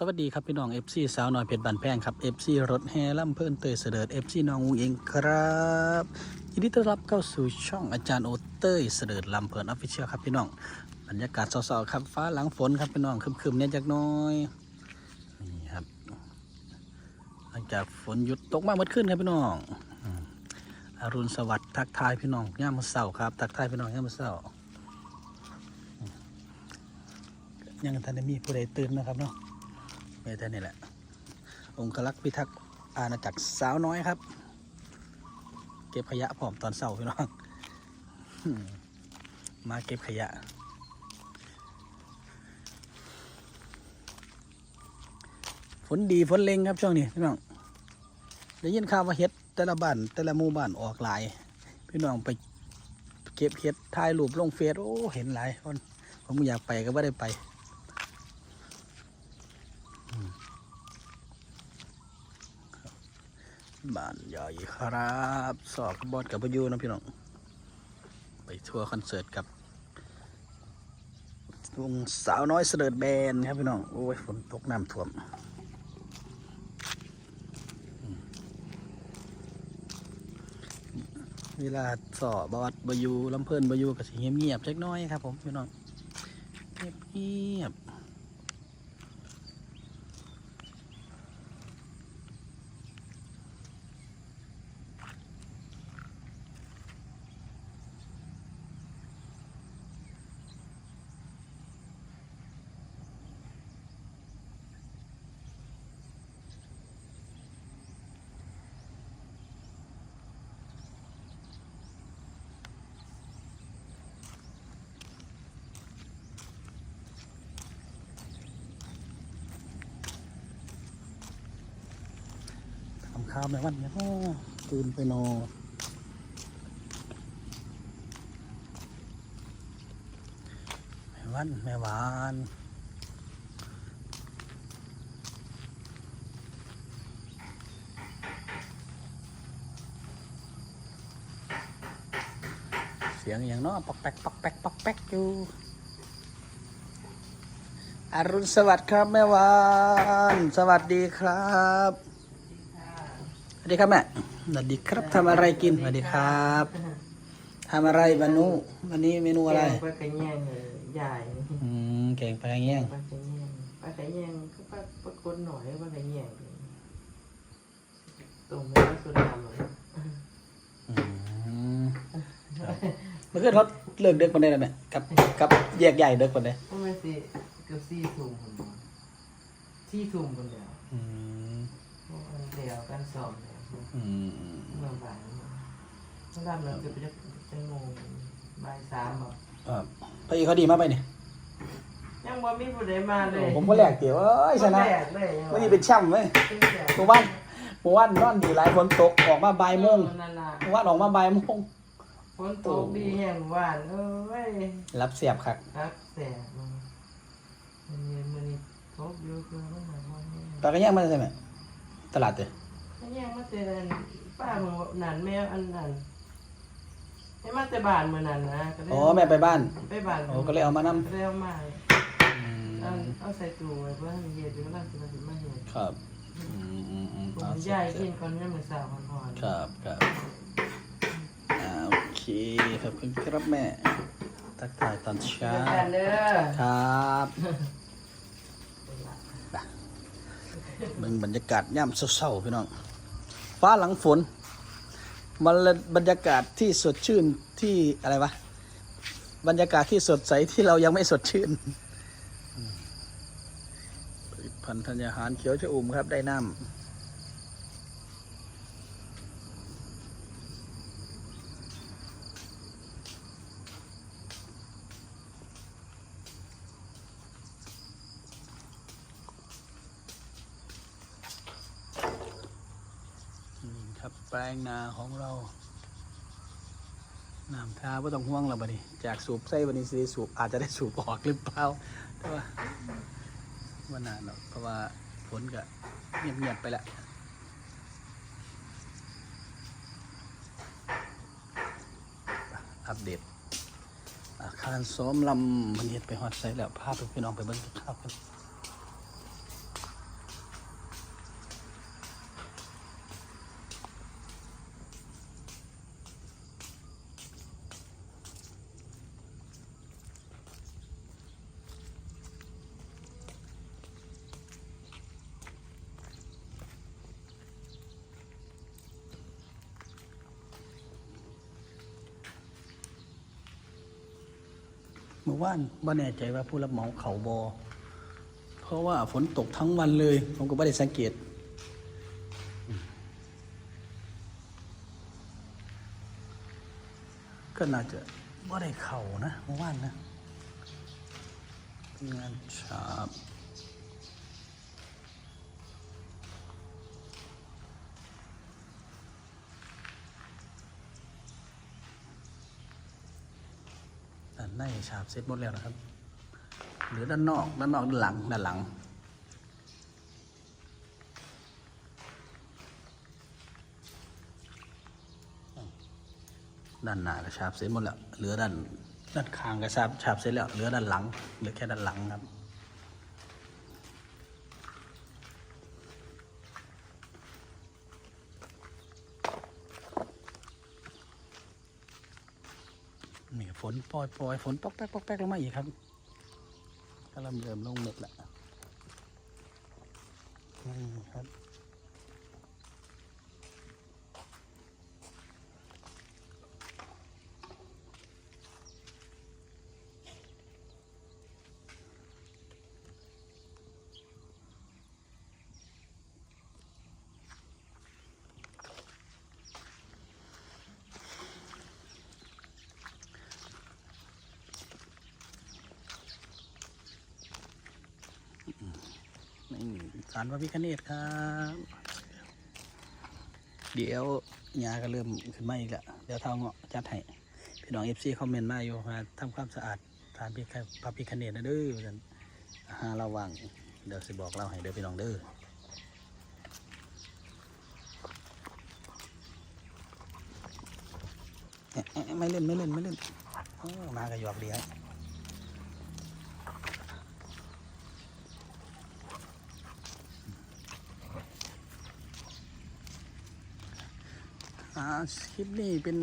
สวัสดีครับพี่น้อง FC สาวน้อยเพชรบันแพงครับ FC รถแห่ล่ำเพิ่นเตยเสด็จ FC น้องอุงเองครับยินดีต้อนรับเข้าสู่ช่องอาจารย์โอเตยเสด็จลำเพิ่นออฟฟิเชียลครับพี่น้องบรรยากาศเศร้าๆครับฟ้าหลังฝนครับพี่น้องครึมๆเนี่ยจักน้อยนี่ครับหลังจากฝนหยุดตกมาเมื่อคืนครับพี่น้องอรุณสวัสดิ์ทักทายพี่น้องย่ามมื้อเช้าครับทักทายพี่น้องย่ามมื้อเช้ายังทันได้มีผู้ใดตื่นนะครับเนาะ ไม่ทันนี่แหละ องคลักษ์พิทักษ์อาณาจักรสาวน้อยครับ เก็บขยะพร้อมตอนเช้าพี่น้องมมาเก็บขยะ ฝนดีฝนเล็งครับช่วงนี้พี่น้องได้ยินข่าวว่าเฮ็ดแต่ละบ้านแต่ละหมู่บ้านออกหลาย พี่น้องไปเก็บเฮ็ดถ่ายรูปลงเฟซโอ้เห็นหลายคนผมอยากไปก็ไม่ได้ไป บ้านใหญ่ครับสอบกบอดกับพยุนะพี่น้อง ไปทัวร์คอนเสิร์ตกับวงสาวน้อยเสด็จแบนครับพี่น้อง โอ้ยฝนตกน้ำท่วมเวลาสอบบอดบยูลำเพลินบยูก็สิเงียบเงียบๆเล็กน้อยครับผมพี่น้องเงียบเงียบๆาแม่วันเนี่ยโอ้ตื่นไปนอนแม่วันแม่หวานเสียงอย่างเนาะปอกแป๊กปอกแป๊กปอกแป๊กอยู่อรุณสวัสดิ์ครับแม่วาน สวัสดีครับ วัสดีครับแม่สวัสดีครับทำอะไรกินสวัสดีครับทำอะไรบานุวันนี้เมนูอะไรแกงปลากระแยงเลยใหญ่อืมแกงปลาเงี้ยงปลากระแยงปลากระแยงก็ปลาปลากดหน่อยปลากระแยงต้มไม่ได้สุดดำเลยอืมครับเมื่อคืนเขาเลิกเด็กคนได้แล้วแม่กับกับแยกใหญ่เด็กคนได้ก็ไม่สิเกือบสี่ทุ่มคนเดียวสี่ทุ่มคนเดียวอืมพวกมันเดียวกันสอบเดียว อืมเมื่อบ่ายเมื่อดำเราจะไปจะจะงงบ่ายสามบอกครับพอดีเขาดีมากไปเนี่ยยังบ่มีผู้ใดมาเลยผมก็แหลกเดี๋ยวเอ้ยชนะแรกเลยวันนี้เป็นแช่ำเว้ยหมู่บ้านหมู่บ้านนอนดีหลายฝนตกออกมาบ่ายโมงนั่นน่ะหมู่บ้านออกมาบ่ายโมงฝนตกดีแห่งหวานเอ้ยรับเสียบครับรับแต่มันมันเย็นมันนี่ทบอยู่คือมันหมายวามว่าปลากระเงี้ยงมาใช่ไหมตลาดเด้อ ถ้าแย่งมาแต่อันป้ามึงว่านันแม่อันนั้นให้มาแต่บ้านมื้อนั้นนะก็เลยอ๋อแม่ไปบ้านไปบ้านโอ้ก็เลยเอามานำก็เลยเอามาอืเอามเอาใส่ตู้ไว้เพื่อให้มันเย็นอยู่กำลังสิมาสิมาเฮ็ดครับอืมอืมอืมผมเอายายเสร็กิจนก่อนยังมื้อเช้าก่อนพอนครับครับอ่าโอเคขอบคุณครับแม่ ทักทายตอนเช้าเจอกันเด้อ ครับเบิ่งบรรยากาศย่ำเศร้าๆพี่น้อง ฟ้าหลังฝนมันบรรยากาศที่สดชื่นที่อะไรวะ บรรยากาศที่สดใสที่เรายังไม่สดชื่นผลิตภัณฑ์ธัญญาหารเขียวชะอุ่มครับได้น้ำ ครับแปลงนาของเราน้ำทาไม่ต้องห่วงแล้วบัดนี้ จากสูบใส่บัดนี้สิได้สูบอาจจะได้สูบออกหรือเปล่าแต่ว่าว่านานหรอกเพราะว่าฝนก็เงียบๆไปล้วอัปเดตอาคารซ้อมลำมันเห็ดไปฮอดใส่แล้ว พาไปพี่น้องไปเบิ่งข้าวกัน มื่อวานบ่แน่ใจว่าผู้รับเหมาเขาบอเพราะว่าฝนตกทั้งวันเลย ผมก็ไม่ได้สังเกต ก็น่าจะบ่ได้เข่านะเมื่อวานนะงานฉาบานในฉาบเสร็จหมดแล้วนะครับเหลือด้านนอกด้านนอกด้านหลังด้านหลัง ด้านหน้าก็ฉาบเสร็จหมดแล้วเหลือด้านด้านข้างก็ฉาบฉาบเสร็จแล้วเหลือด้านหลังเหลือแค่ด้านหลังครับ นี่ ฝนปล่อยปล่อยฝนปอกแป๊กปอกแป๊กลงมาอีกครับก็เริ่มเริ่มลงเม็ดแล้วนี่ครับ นี่สารพระพิคเนตครับ เดี๋ยวยาก็เริ่มขึ้นมาอีกแล้วเดี๋ยวเท่าเงาะจัดให้พี่น้องเอฟซีคอมเมนต์มาอยู่มาทำความสะอาดสารพระพิคเนตนะเด้อกันหาระวังเดี๋ยวสิบอกเล่าให้เด้อพี่น้องเด้อไม่เล่นไม่เล่นไม่เล่นมากระยอกดีฮะ คลิปนี้เป็น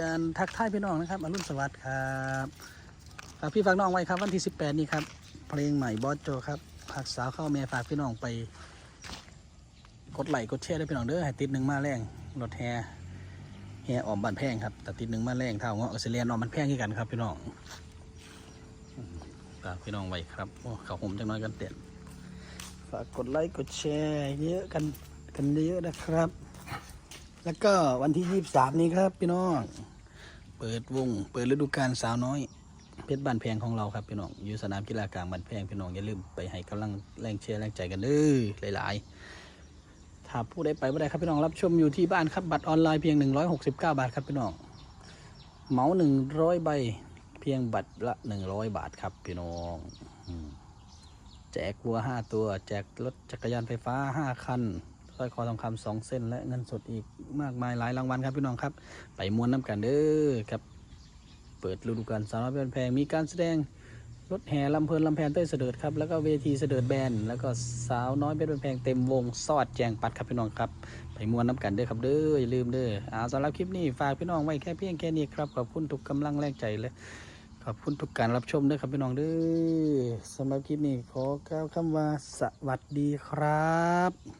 การทักทายพี่น้องนะครับอรุณสวัสดิ์ครับฝากพี่ฝากน้องไว้ครับวันที่ 18 นี้ครับ เพลงใหม่บอสโจครับผักสาวเข้าแม่ฝากพี่น้องไป กดไลค์กดแชร์ด้วยพี่น้องเด้อให้ติดหนึ่งมาแรงรถแฮแฮออมบ้านแพงครับแต่ติดหนึ่งมาแรงเท่าเงาะเออเซเลียนออมบ้านแพงที่กันครับ พี่น้องฝากพี่น้องไว้ครับโอ้เขาผมจังน้อยกันเต็นฝากกดไลค์กดแชร์เยอะกันกันเยอะนะครับ แล้วก็วันที่ยี่สามนี้ครับ พี่น้อง เปิดวง เปิดฤดูกาลสาวน้อย เพชรบ้านแพงของเราครับพี่น้อง อยู่สนามกีฬากลางบ้านแพงพี่น้องอย่าลืมไปให้กำลังแรงเชียร์แรงใจกันเด้อหลายๆ ถ้าผู้ใดไปไม่ได้ครับพี่น้องรับชมอยู่ที่บ้านครับบัตรออนไลน์เพียง 169 บาทครับพี่น้องเหมา100ใบเพียงบัตรละ100บาทครับพี่น้องแจกวัว5ตัว แจกรถจักรยานไฟฟ้า5คัน ร้อยคอทองคำสองเส้น และเงินสดอีกมากมายหลายรางวัลครับพี่น้องครับ ไปมวนน้ำกันเด้อครับเปิดฤดูกาลสาวน้อยเป็นแพงมีการแสดงรถแห่ลำเพลินลำแพนเต้ยเสด็จครับแล้วก็เวทีเสด็จแบนแล้วก็สาวน้อยเป็นแพงเต็มวงสอดแจงปัดครับพี่น้องครับ ไปมวนน้ำกันเด้อครับเด้ออย่าลืมเด้อเอาสำหรับคลิปนี้ฝากพี่น้องไว้แค่เพียงแค่นี้ครับขอบคุณทุกกำลังแรงใจเลยขอบคุณทุกการรับชมเด้อครับพี่น้องเด้อสำหรับคลิปนี้ขอกล่าวคำว่าสวัสดีครับ